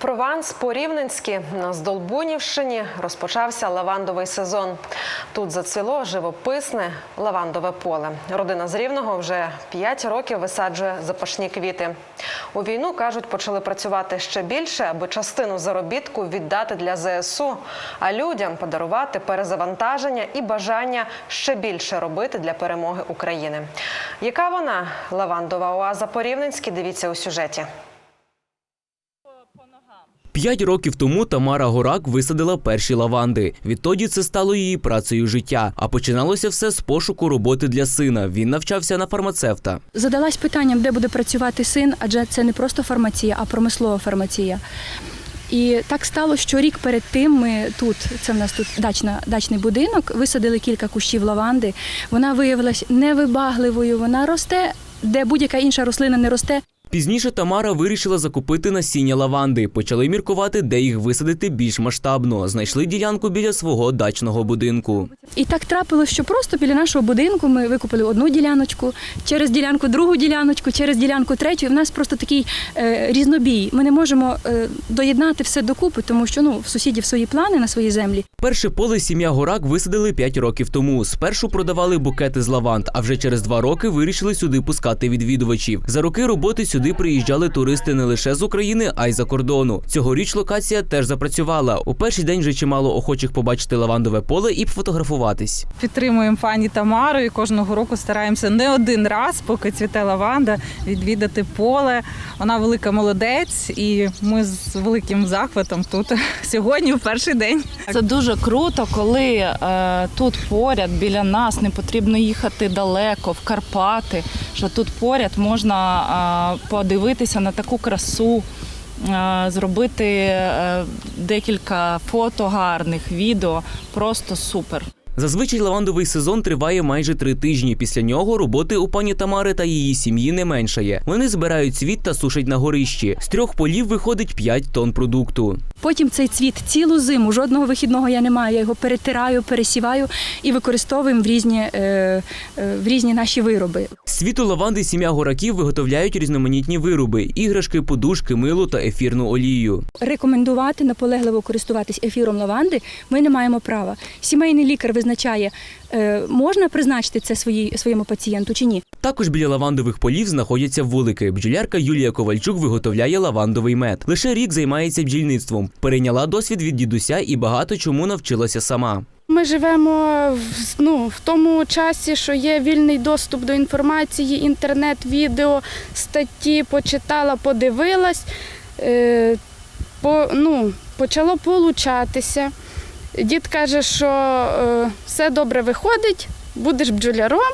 Прованс по-рівненськи на Здолбунівщині розпочався лавандовий сезон. Тут зацвіло живописне лавандове поле. Родина з Рівного вже 5 років висаджує запашні квіти. У війну кажуть, почали працювати ще більше, аби частину заробітку віддати для ЗСУ, а людям подарувати перезавантаження і бажання ще більше робити для перемоги України. Яка вона лавандова оаза по-рівненськи? Дивіться у сюжеті. П'ять років тому Тамара Горак висадила перші лаванди. Відтоді це стало її працею життя. А починалося все з пошуку роботи для сина. Він навчався на фармацевта. Задалась питанням, де буде працювати син, адже це не просто фармація, а промислова фармація. І так стало, що рік перед тим ми тут, це в нас тут дачна, дачний будинок, висадили кілька кущів лаванди. Вона виявилась невибагливою, вона росте, де будь-яка інша рослина не росте. Пізніше Тамара вирішила закупити насіння лаванди. Почали міркувати, де їх висадити більш масштабно. Знайшли ділянку біля свого дачного будинку. І так трапилось, що просто біля нашого будинку ми викупили одну діляночку, через ділянку другу діляночку, через ділянку третю. І в нас просто такий е, різнобій. Ми не можемо е, доєднати все докупи, тому що ну в сусідів свої плани на своїй землі. Перше поле сім'я Горак висадили 5 років тому. Спершу продавали букети з лаванд, а вже через два роки вирішили сюди пускати відвідувачів. За роки роботи сюди приїжджали туристи не лише з України, а й за кордону. Цьогоріч локація теж запрацювала. У перший день вже чимало охочих побачити лавандове поле і пофотографуватись. Підтримуємо пані Тамару і кожного року стараємося не один раз, поки цвіте лаванда, відвідати поле. Вона велика молодець, і ми з великим захватом тут сьогодні в перший день. Це дуже круто, коли е, тут поряд біля нас не потрібно їхати далеко в Карпати. Що тут поряд можна е, подивитися на таку красу, е, зробити е, декілька фото гарних, відео. Просто супер. Зазвичай лавандовий сезон триває майже три тижні. Після нього роботи у пані Тамари та її сім'ї не меншає. Вони збирають цвіт та сушать на горищі. З трьох полів виходить 5 тонн продукту. Потім цей цвіт цілу зиму, жодного вихідного я не маю. Я його перетираю, пересіваю і використовуємо в різні, е, е, в різні наші вироби. З цвіту лаванди сім'я гораків виготовляють різноманітні вироби: іграшки, подушки, мило та ефірну олію. Рекомендувати наполегливо користуватись ефіром лаванди ми не маємо права. Сімейний лікар визначає, е, можна призначити це своєму пацієнту чи ні. Також біля лавандових полів знаходяться вулики. Бджолярка Юлія Ковальчук виготовляє лавандовий мед. Лише рік займається бджільництвом. Перейняла досвід від дідуся і багато чому навчилася сама. Ми живемо в, ну, в тому часі, що є вільний доступ до інформації, інтернет, відео, статті, почитала, подивилась. Е, по, ну, почало получатися. Дід каже, що е, все добре виходить, будеш бджоляром.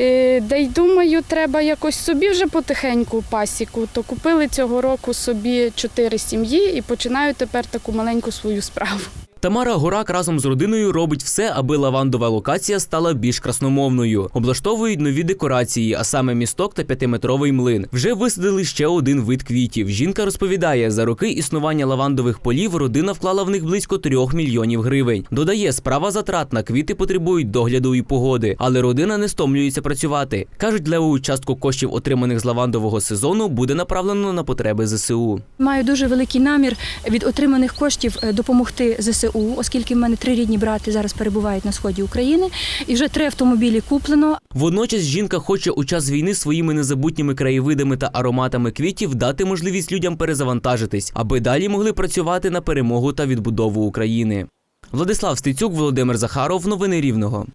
Е, да й думаю, треба якось собі вже потихеньку пасіку. То купили цього року собі чотири сім'ї і починаю тепер таку маленьку свою справу. Тамара Горак разом з родиною робить все, аби лавандова локація стала більш красномовною. Облаштовують нові декорації, а саме місток та п'ятиметровий млин. Вже висадили ще один вид квітів. Жінка розповідає, за роки існування лавандових полів родина вклала в них близько трьох мільйонів гривень. Додає, справа затратна, квіти потребують догляду і погоди, але родина не стомлюється працювати. кажуть, леву частку коштів, отриманих з лавандового сезону, буде направлено на потреби ЗСУ. Маю дуже великий намір від отриманих коштів е, допомогти ЗСУ, оскільки в мене три рідні брати зараз перебувають на сході України, і вже три автомобілі куплено. Водночас жінка хоче у час війни своїми незабутніми краєвидами та ароматами квітів дати можливість людям перезавантажитись, аби далі могли працювати на перемогу та відбудову України. Владислав Стецюк, Володимир Захаров. Новини Рівного.